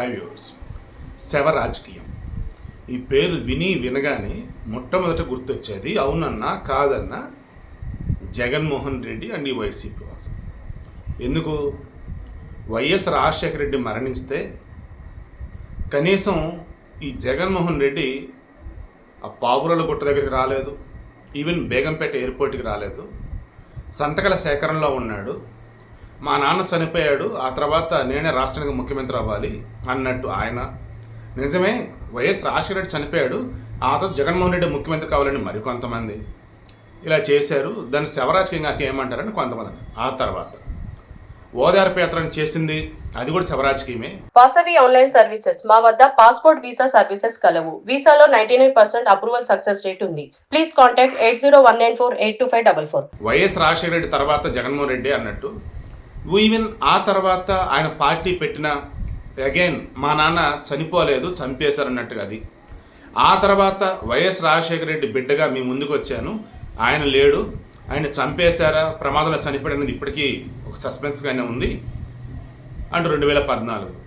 High viewers శవ రాజకీయం. ఈ పేరు విని వినగానే మొట్టమొదట గుర్తొచ్చేది అవునన్నా కాదన్నా జగన్మోహన్ రెడ్డి అండ్ ఈ వైసీపీ వాళ్ళు. ఎందుకు? వైఎస్ రాజశేఖర రెడ్డి మరణిస్తే కనీసం ఈ జగన్మోహన్ రెడ్డి ఆ పావురాల గుట్ట దగ్గరికి రాలేదు. ఈవెన్ బేగంపేట ఎయిర్పోర్ట్కి రాలేదు. సంతకాల సేకరణలో ఉన్నాడు. మా నాన్న చనిపోయాడు ఆ తర్వాత నేనే రాష్ట్రానికి ముఖ్యమంత్రి అవ్వాలి అన్నట్టు ఆయన. నిజమే వైఎస్ రాజశేఖర రెడ్డి చనిపోయాడు ఆ తర్వాత జగన్మోహన్ రెడ్డి ముఖ్యమంత్రి కావాలని మరికొంతమంది ఇలా చేశారు. దాన్ని శవరాజకీయంగా ఏమంటారని కొంతమంది. ఆ తర్వాత ఓదార్పు యాత్రను చేసింది అది కూడా శవరాజకీయమే. వాసవి ఆన్లైన్ సర్వీసెస్ మా వద్ద పాస్పోర్ట్ వీసా సర్వీసెస్ కలవు. వీసాలో ninety nine percent approval success rate ఉంది. Please contact eight zero one nine four eight two five double four. YS Rajasekhara Reddy తర్వాత జగన్మోహన్ రెడ్డి అన్నట్టు ఈవెన్ ఆ తర్వాత ఆయన పార్టీ పెట్టిన అగైన్ మా నాన్న చనిపోలేదు చంపేశారన్నట్టుగా అది. ఆ తర్వాత వైఎస్ రాజశేఖర రెడ్డి బిడ్డగా మీ ముందుకు వచ్చాను. ఆయన లేడు. ఆయన చంపేశారా ప్రమాదంలో చనిపోయాడనేది ఇప్పటికీ ఒక సస్పెన్స్గానే ఉంది. అంటూ రెండు వేల పద్నాలుగు.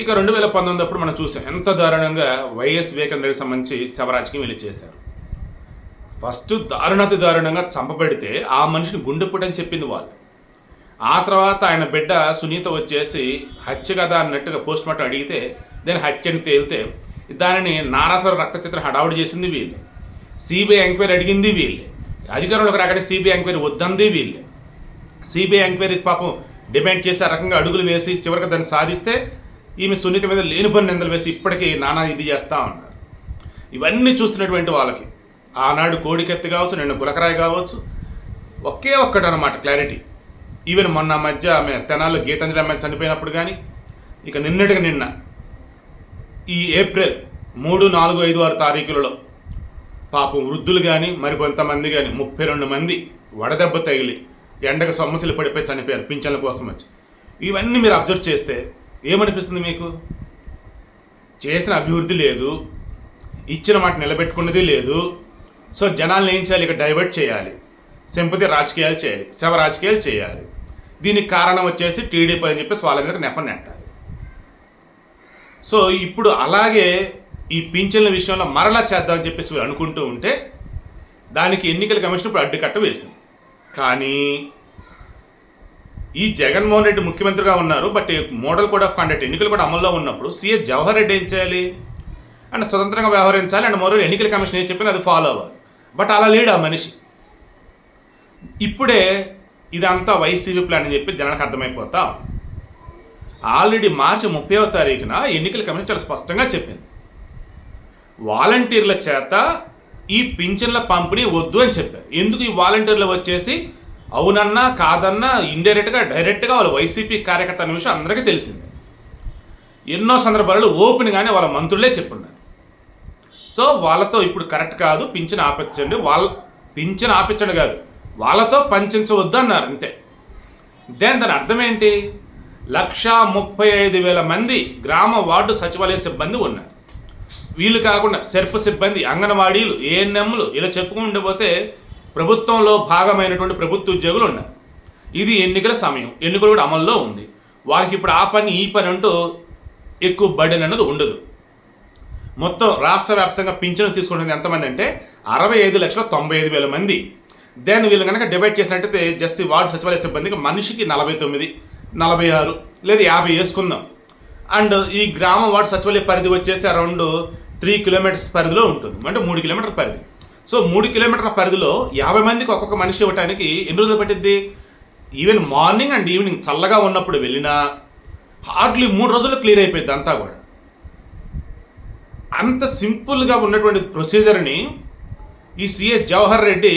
ఇక రెండు వేల పంతొమ్మిది అప్పుడు మనం చూసాం ఎంత దారుణంగా వైఎస్ వివేకానంద రెడ్డికి సంబంధించి శవరాజకీయం వెళ్ళి చేశారు. ఫస్ట్ దారుణాతి దారుణంగా చంపబెడితే ఆ మనిషిని గుండెపుటని చెప్పింది వాళ్ళు. ఆ తర్వాత ఆయన బిడ్డ సునీత వచ్చేసి హత్య కదా అన్నట్టుగా పోస్ట్ మార్టం అడిగితే దాని హత్యని తేలితే దానిని నారాసుర రక్త చిత్రం హడావుడి చేసింది వీళ్ళు. సిబిఐ ఎంక్వైరీ అడిగింది వీళ్ళే. అధికారంలోకి రాగానే సిబిఐ ఎంక్వైరీ వద్దంది వీళ్ళే. సిబిఐ ఎంక్వైరీకి పాపం డిమాండ్ చేసి ఆ రకంగా అడుగులు వేసి చివరికి దాన్ని సాధిస్తే ఈమె సునీత మీద లేని పని నిందలు వేసి ఇప్పటికీ నానా ఇది చేస్తూ ఉన్నారు. ఇవన్నీ చూస్తున్నటువంటి వాళ్ళకి ఆనాడు కోడికెత్తి కావచ్చు నిన్న గులకరాయి కావచ్చు ఒకే ఒక్కటి అనమాట క్లారిటీ. ఈవెన్ మొన్న మధ్య ఆమె తెనాల్లో గీతాంజలి అమ్మాయి చనిపోయినప్పుడు కానీ ఇక నిన్నటికి నిన్న ఈ ఏప్రిల్ మూడు నాలుగు ఐదు ఆరు తారీఖులలో పాపం వృద్ధులు కానీ మరి కొంతమంది కానీ ముప్పై రెండు మంది వడదెబ్బ తగిలి ఎండకు సమస్యలు పడిపోయి చనిపోయారు పింఛన్ల కోసం వచ్చి. ఇవన్నీ మీరు అబ్జర్వ్ చేస్తే ఏమనిపిస్తుంది మీకు? చేసిన అభివృద్ధి లేదు ఇచ్చిన మాట నిలబెట్టుకున్నది లేదు. సో జనాలు ఏం చేయాలి? ఇక డైవర్ట్ చేయాలి. సింపతి రాజకీయాలు చేయాలి. శవ రాజకీయాలు చేయాలి. దీనికి కారణం వచ్చేసి టీడీపీ అని చెప్పేసి వాళ్ళ మీద నెప నెట్టాలి. సో ఇప్పుడు అలాగే ఈ పింఛన్ల విషయంలో మరలా చేద్దామని చెప్పేసి అనుకుంటూ ఉంటే దానికి ఎన్నికల కమిషన్ ఇప్పుడు అడ్డుకట్ట వేసింది. కానీ ఈ జగన్మోహన్ రెడ్డి ముఖ్యమంత్రిగా ఉన్నారు but model code of conduct ఎన్నికలు కూడా అమల్లో ఉన్నప్పుడు సీఎస్ జవహర్ రెడ్డి ఏం చేయాలి? అండ్ స్వతంత్రంగా వ్యవహరించాలి అండ్ మరో ఎన్నికల కమిషన్ ఏం చెప్పింది అది ఫాలో అవ్వాలి. బట్ అలా లేడు ఆ మనిషి. ఇప్పుడే ఇదంతా వైసీపీ ప్లాన్ అని చెప్పి జనానికి అర్థమైపోతా. ఆల్రెడీ మార్చి ముప్పైవ తారీఖున ఎన్నికల కమిషన్ చాలా స్పష్టంగా చెప్పింది. వాలంటీర్ల చేత ఈ పింఛన్ల పంపిణీ వద్దు అని చెప్పారు. ఎందుకు ఈ వాలంటీర్లు వచ్చేసి? అవునన్నా కాదన్నా ఇండైరెక్ట్గా డైరెక్ట్గా వాళ్ళు వైసీపీ కార్యకర్త అనే విషయం అందరికీ తెలిసింది. ఎన్నో సందర్భాలలో ఓపెన్గానే వాళ్ళ మంత్రులే చెప్పున్నారు. సో వాళ్ళతో ఇప్పుడు కరెక్ట్ కాదు పింఛన్ ఆపించండి వాళ్ళ పింఛన్ ఆపించండి కాదు. వాళ్ళతో పంచించవద్దు అన్నారు అంతే. దేని దాని అర్థం ఏంటి లక్షా ముప్పై ఐదు వేల మంది గ్రామ వార్డు సచివాలయ సిబ్బంది ఉన్నారు. వీళ్ళు కాకుండా సెర్ఫ్ సిబ్బంది అంగన్వాడీలు ఏఎన్ఎంలు ఇలా చెప్పుకుండిపోతే ప్రభుత్వంలో భాగమైనటువంటి ప్రభుత్వ ఉద్యోగులు ఉన్నారు. ఇది ఎన్నికల సమయం ఎన్నికలు కూడా అమల్లో ఉంది. వారికి ఇప్పుడు ఆ పని ఈ పని అంటూ ఎక్కువ బర్డెన్ అన్నది ఉండదు. మొత్తం రాష్ట్ర వ్యాప్తంగా పింఛను తీసుకుంటుంది ఎంతమంది అంటే అరవై ఐదు లక్షల తొంభై ఐదు వేల మంది. దాన్ని వీళ్ళు కనుక డివైడ్ చేసినట్టయితే జస్ట్ వార్డు సచివాలయ సిబ్బందికి మనిషికి నలభై తొమ్మిది నలభై ఆరు లేదా యాభై వేసుకుందాం. అండ్ ఈ గ్రామ వార్డు సచివాలయ పరిధి వచ్చేసి అరౌండ్ త్రీ కిలోమీటర్స్ పరిధిలో ఉంటుంది. అంటే మూడు కిలోమీటర్ల పరిధి. సో మూడు కిలోమీటర్ల పరిధిలో యాభై మందికి ఒక్కొక్క మనిషి ఇవ్వడానికి ఎన్ని రోజులు పట్టిద్ది? ఈవెన్ మార్నింగ్ అండ్ ఈవినింగ్ చల్లగా ఉన్నప్పుడు వెళ్ళినా హార్డ్లీ మూడు రోజుల్లో క్లియర్ అయిపోయింది అంతా కూడా. అంత సింపుల్గా ఉన్నటువంటి ప్రొసీజర్ని ఈ సిఎస్ జవహర్ రెడ్డి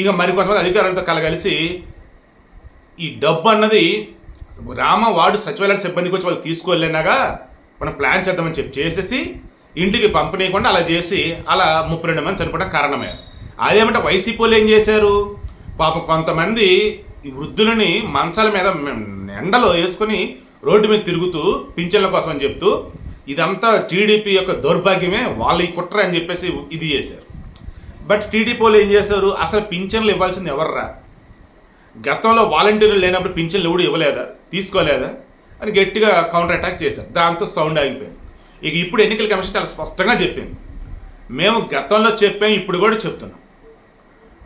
ఇక మరికొంతమంది అధికారులతో కలగలిసి ఈ డబ్బు అన్నది గ్రామ వార్డు సచివాలయ సిబ్బందికి వచ్చి వాళ్ళు తీసుకువెళ్ళినాగా మనం ప్లాన్ చేద్దామని చెప్పి చేసేసి ఇంటికి పంపనీయకుండా అలా చేసి అలా ముప్పై రెండు మంది చనిపోవడం కారణమే. అదేమంటే వైసీపీ వాళ్ళు ఏం చేశారు? పాపం కొంతమంది ఈ వృద్ధులని మంచాల మీద ఎండలో వేసుకొని రోడ్డు మీద తిరుగుతూ పింఛన్ల కోసం చెప్తూ ఇదంతా టీడీపీ యొక్క దౌర్భాగ్యమే వాళ్ళ కుట్ర అని చెప్పేసి ఇది చేశారు. బట్ టీడీపీ వాళ్ళు ఏం చేశారు? అసలు పింఛన్లు ఇవ్వాల్సింది ఎవర్రా? గతంలో వాలంటీర్లు లేనప్పుడు పింఛన్లు ఎవడు ఇవ్వలేదా? తీసుకోలేదా? అని గట్టిగా కౌంటర్ అటాక్ చేశారు. దాంతో సౌండ్ ఆగిపోయింది. ఇక ఇప్పుడు ఎన్నికల కమిషన్ చాలా స్పష్టంగా చెప్పింది. మేము గతంలో చెప్పాం ఇప్పుడు కూడా చెప్తున్నాం.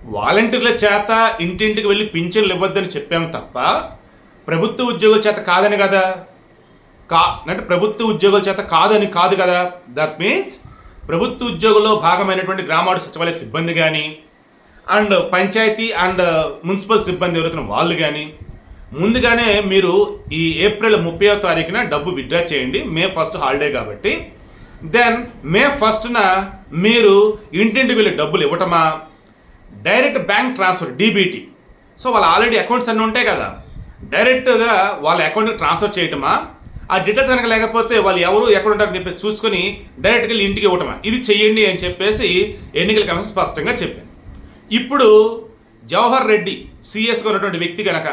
వాలంటీర్ల చేత ఇంటింటికి వెళ్ళి పింఛన్లు ఇవ్వద్దని చెప్పాం తప్ప ప్రభుత్వ ఉద్యోగుల చేత కాదని కదా? కా అంటే ప్రభుత్వ ఉద్యోగుల చేత కాదని కాదు కదా? దట్ మీన్స్ ప్రభుత్వ ఉద్యోగుల్లో భాగమైనటువంటి గ్రామాడు సచివాలయ సిబ్బంది కానీ అండ్ పంచాయతీ అండ్ మున్సిపల్ సిబ్బంది ఎవరైతే వాళ్ళు కానీ ముందుగానే మీరు ఈ ఏప్రిల్ ముప్పై తారీఖున డబ్బు విత్డ్రా చేయండి. మే ఫస్ట్ హాలిడే కాబట్టి. దెన్ మే ఫస్ట్న మీరు ఇంటింటి వెళ్ళి డబ్బులు ఇవ్వటమా? Direct bank transfer DBT so వాళ్ళ ఆల్రెడీ అకౌంట్స్ అన్నీ ఉంటాయి కదా. డైరెక్ట్గా వాళ్ళ అకౌంట్కి ట్రాన్స్ఫర్ చేయటమా? ఆ డీటెయిల్స్ కనుక లేకపోతే వాళ్ళు ఎవరు ఎక్కడ ఉంటారని చెప్పేసి చూసుకొని డైరెక్ట్గా వెళ్ళి ఇంటికి ఇవ్వటమా? ఇది చెయ్యండి అని చెప్పేసి ఎన్నికల కమిషన్ స్పష్టంగా చెప్పింది ఇప్పుడు జవహర్ రెడ్డి సిఎస్గా ఉన్నటువంటి వ్యక్తి కనుక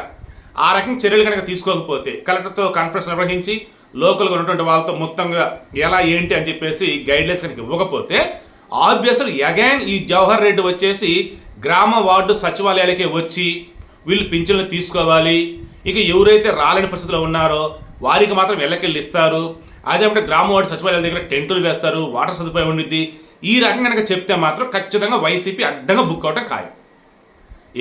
ఆ రకం చర్యలు కనుక తీసుకోకపోతే కలెక్టర్తో కాన్ఫరెన్స్ నిర్వహించి లోకల్గా ఉన్నటువంటి వాళ్ళతో మొత్తంగా ఎలా ఏంటి అని చెప్పేసి గైడ్లైన్స్ కనుక ఇవ్వకపోతే ఆబ్వియస్లీ అగైన్ ఈ జవహర్ రెడ్డి వచ్చేసి గ్రామ వార్డు సచివాలయాలకే వచ్చి వీళ్ళు పింఛన్లు తీసుకోవాలి. ఇక ఎవరైతే రాలేని పరిస్థితిలో ఉన్నారో వారికి మాత్రం వెళ్ళకెళ్ళి ఇస్తారు. అదేమంటే గ్రామ సచివాలయాల దగ్గర టెంటులు వేస్తారు వాటర్ సదుపాయం ఉండిద్ది. ఈ రకంగా కనుక చెప్తే మాత్రం ఖచ్చితంగా వైసీపీ అడ్డంగా బుక్ అవటం ఖాయం.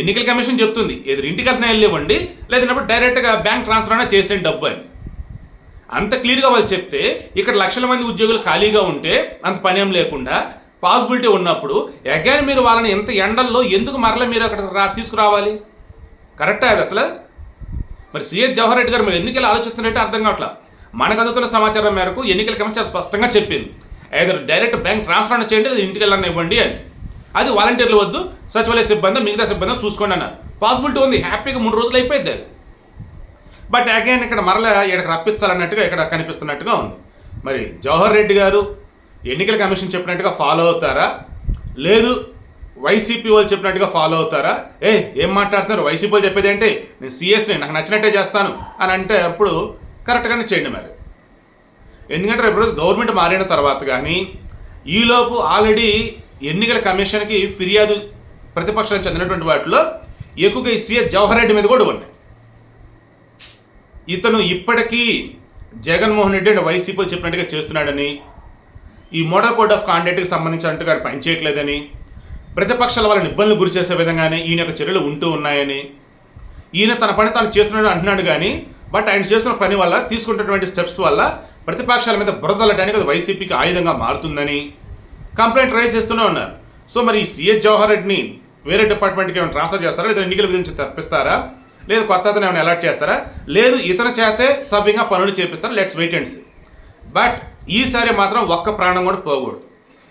ఎన్నికల కమిషన్ చెప్తుంది ఎదురు ఇంటికన్నా వెళ్ళివ్వండి లేదంటే డైరెక్ట్గా బ్యాంక్ ట్రాన్స్ఫర్ అయినా చేసేయండి డబ్బు అని. అంత క్లియర్గా వాళ్ళు చెప్తే ఇక్కడ లక్షల మంది ఉద్యోగులు ఖాళీగా ఉంటే అంత పని ఏం లేకుండా పాసిబిలిటీ ఉన్నప్పుడు అగైన్ మీరు వాళ్ళని ఎంత ఎండల్లో ఎందుకు మరల మీరు అక్కడ రా తీసుకురావాలి? కరెక్టా అది అసలు? మరి సిఎస్ జవహర్ రెడ్డి గారు మీరు ఎందుకు ఇలా ఆలోచిస్తున్నారంటే అర్థం కావట్లా? మనకు అందుతున్న సమాచారం మేరకు ఎన్నికల కమిషన్ స్పష్టంగా చెప్పింది. ఏదైనా డైరెక్ట్ బ్యాంక్ ట్రాన్స్ఫర్ చేయండి లేదా ఇంటికి వెళ్ళని ఇవ్వండి అని. అది వాలంటీర్లు వద్దు సచివాలయ సిబ్బంది మిగతా సిబ్బంది చూసుకోండి అన్నారు. పాసిబిలిటీ ఉంది హ్యాపీగా మూడు రోజులు అయిపోయింది అది. బట్ అగైన్ ఇక్కడ మరలా ఇక్కడికి రప్పించాలన్నట్టుగా ఇక్కడ కనిపిస్తున్నట్టుగా ఉంది. మరి జవహర్ రెడ్డి గారు ఎన్నికల కమిషన్ చెప్పినట్టుగా ఫాలో అవుతారా? లేదు వైసీపీ వాళ్ళు చెప్పినట్టుగా ఫాలో అవుతారా? ఏ ఏం మాట్లాడుతున్నారు? వైసీపీ వాళ్ళు చెప్పేది ఏంటి? నేను సీఎస్ని నాకు నచ్చినట్టే చేస్తాను అని అంటే అప్పుడు కరెక్ట్గానే చేయండి మరి. ఎందుకంటే రేపు రోజు గవర్నమెంట్ మారిన తర్వాత కానీ ఈలోపు ఆల్రెడీ ఎన్నికల కమిషన్కి ఫిర్యాదు ప్రతిపక్షానికి చెందినటువంటి వాటిలో ఎక్కువగా ఈ సీఎస్ జవహర్ రెడ్డి మీద కూడా ఉన్నాయి. ఇతను ఇప్పటికీ జగన్మోహన్ రెడ్డి అండ్ వైసీపీ చెప్పినట్టుగా చేస్తున్నాడని ఈ మోడల్ కోడ్ ఆఫ్ కాండక్ట్కి సంబంధించినట్టుగా పనిచేయట్లేదని ప్రతిపక్షాల వాళ్ళని ఇబ్బందులు గురి చేసే విధంగానే ఈయన యొక్క చర్యలు ఉంటూ ఉన్నాయని ఈయన తన పని తాను చేస్తున్నాడు అంటున్నాడు కానీ బట్ ఆయన చేస్తున్న పని వల్ల తీసుకుంటున్నటువంటి స్టెప్స్ వల్ల ప్రతిపక్షాల మీద బురదలటానికి అది వైసీపీకి ఆయుధంగా మారుతుందని కంప్లైంట్ రైజ్ చేస్తూనే ఉన్నారు. సో మరి ఈ జవహర్ రెడ్డిని వేరే డిపార్ట్మెంట్కి ఏమైనా ట్రాన్స్ఫర్ చేస్తారా? లేదా ఎన్నికల విధించి తప్పిస్తారా? లేదు కొత్త అతను ఏమైనా అలర్ట్ చేస్తారా? లేదు ఇతని చేతే సభ్యంగా పనులు చేపిస్తారా? Let's wait and see. But ఈసారి మాత్రం ఒక్క ప్రాణం కూడా పోకూడదు.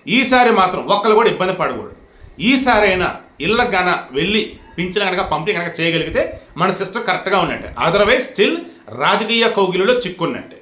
ఈసారి మాత్రం ఒక్కరు కూడా ఇబ్బంది పడకూడదు. ఈసారైనా ఇళ్ళకి గన వెళ్ళి పింఛన్ కనుక పంపిణీ కనుక చేయగలిగితే మన సిస్టమ్ కరెక్ట్గా ఉన్నట్టే. అదర్వైజ్ స్టిల్ రాజకీయ కౌగిలిలో చిక్కున్నట్టే.